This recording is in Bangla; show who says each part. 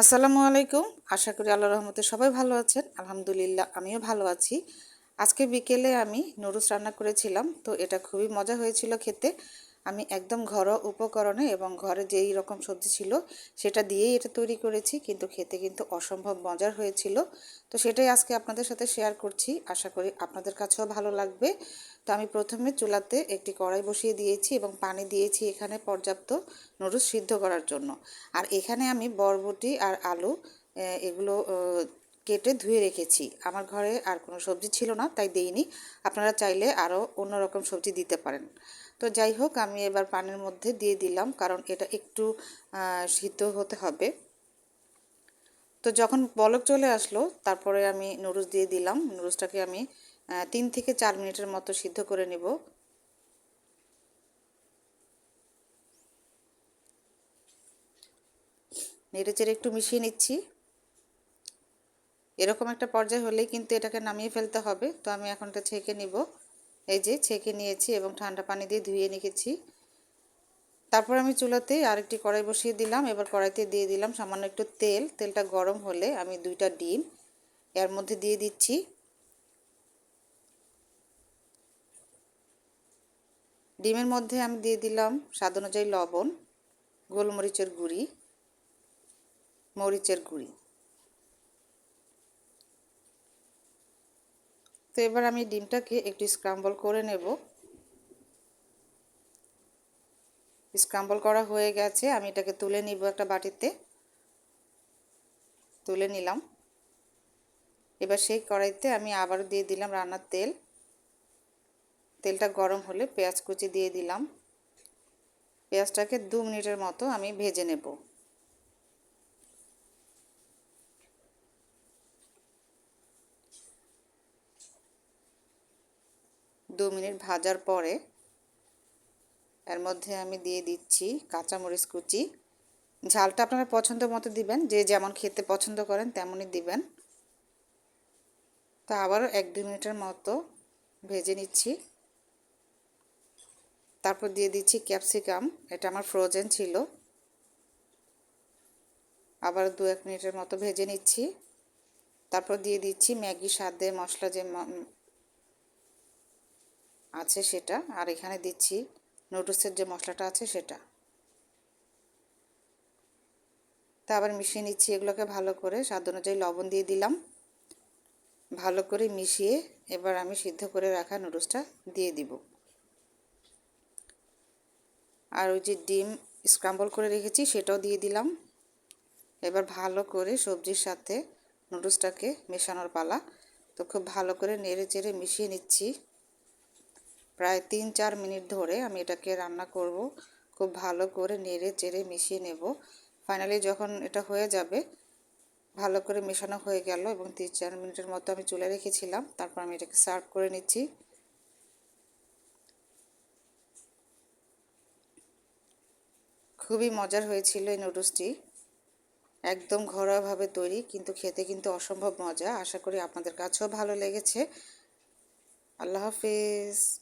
Speaker 1: আসসালামু আলাইকুম। আশা করি আল্লাহ রহমতে সবাই ভালো আছেন। আলহামদুলিল্লাহ, আমিও ভালো আছি। আজকে বিকেলে আমি নুরুস রান্না করেছিলাম, তো এটা খুবই মজা হয়েছিল খেতে। আমি একদম ঘরোয়া উপকরণে এবং ঘরে যেই রকম সবজি ছিল সেটা দিয়েই এটা তৈরি করেছি, কিন্তু খেতে কিন্তু অসম্ভব মজার হয়েছিল। তো সেটাই আজকে আপনাদের সাথে শেয়ার করছি, আশা করি আপনাদের কাছেও ভালো লাগবে। তো আমি প্রথমে চুলাতে একটি কড়াই বসিয়ে দিয়েছি এবং পানি দিয়েছি এখানে পর্যাপ্ত নুডলস সিদ্ধ করার জন্য। আর এখানে আমি বরবটি আর আলু এগুলো কেটে ধুয়ে রেখেছি। আমার ঘরে আর কোনো সবজি ছিল না, তাই দেইনি। আপনারা চাইলে আরও অন্য রকম সবজি দিতে পারেন। তো যাই হোক, আমি এবার পানির মধ্যে দিয়ে দিলাম, কারণ এটা একটু সিদ্ধ হতে হবে। তো যখন বলক চলে আসলো, তারপরে আমি নুডলস দিয়ে দিলাম। নুডলসটাকে আমি তিন থেকে চার মিনিটের মতো সিদ্ধ করে নেব। নেড়ে চেড়ে একটু মিশিয়ে নিচ্ছি। এরকম একটা পর্যায় হলেই কিন্তু এটাকে নামিয়ে ফেলতে হবে। তো আমি এখন এটা ছেঁকে নিব। এই যে ছেঁকে নিয়েছি এবং ঠান্ডা পানি দিয়ে ধুয়ে নিয়েছি তারপর আমি চুলাতে আরেকটি কড়াই বসিয়ে দিলাম। এবার কড়াইতে দিয়ে দিলাম সামান্য একটু তেল। তেলটা গরম হলে আমি দুইটা ডিম এর মধ্যে দিয়ে দিচ্ছি। ডিমের মধ্যে আমি দিয়ে দিলাম স্বাদ অনুযায়ী লবণ, গোলমরিচের গুঁড়ি, মরিচের গুঁড়ি। তো এবার আমি ডিমটাকে একটু স্ক্রাম্বল করে নেব। স্ক্রাম্বল করা হয়ে গেছে, আমি এটাকে তুলে নিব একটা বাটিতে। তুলে নিলাম। এবার সেই কড়াইতে আমি আবারও দিয়ে দিলাম রান্নার তেল। তেলটা গরম হলে পেঁয়াজ কুচি দিয়ে দিলাম। পেঁয়াজটাকে দু মিনিটের মতো আমি ভেজে নেব। দু মিনিট ভাজার পরে এর মধ্যে আমি দিয়ে দিচ্ছি কাঁচামরিচ কুচি। ঝালটা আপনারা পছন্দ মতো দিবেন, যে যেমন খেতে পছন্দ করেন তেমনই দিবেন। তো আবারও এক দু মিনিটের মতো ভেজে নিচ্ছি। তারপর দিয়ে দিচ্ছি ক্যাপসিকাম, এটা আমার ফ্রোজেন ছিল। আবার দু এক মিনিটের মতো ভেজে নিচ্ছি। তারপর দিয়ে দিচ্ছি ম্যাগি স্বাদে মশলা যে আছে সেটা। আর এখানে দিচ্ছি নুডলসের যে মশলাটা আছে সেটা। তা আবার মিশিয়ে নিচ্ছি এগুলোকে ভালো করে। স্বাদ অনুযায়ী লবণ দিয়ে দিলাম। ভালো করে মিশিয়ে এবার আমি সিদ্ধ করে রাখা নুডলসটা দিয়ে দিব। আর ওই যে ডিম স্ক্রাম্বল করে রেখেছি সেটাও দিয়ে দিলাম। এবার ভালো করে সবজির সাথে নুডলসটাকে মেশানোর পালা। তো খুব ভালো করে নেড়ে চেড়ে মিশিয়ে নিচ্ছি। প্রায় তিন চার মিনিট ধরে আমি এটাকে রান্না করব। খুব ভালো করে নেড়ে চেড়ে মিশিয়ে নেব। ফাইনালি যখন এটা হয়ে যাবে, ভালো করে মেশানো হয়ে গেল এবং তিন চার মিনিটের মতো আমি চুলে রেখেছিলাম। তারপর আমি এটাকে সার্ভ করে নিচ্ছি। খুবই মজার হয়েছিল এই নুডলসটি। একদম ঘরোয়াভাবে তৈরি, কিন্তু খেতে কিন্তু অসম্ভব মজা। আশা করি আপনাদের কাছেও ভালো লেগেছে। আল্লাহ হাফিজ।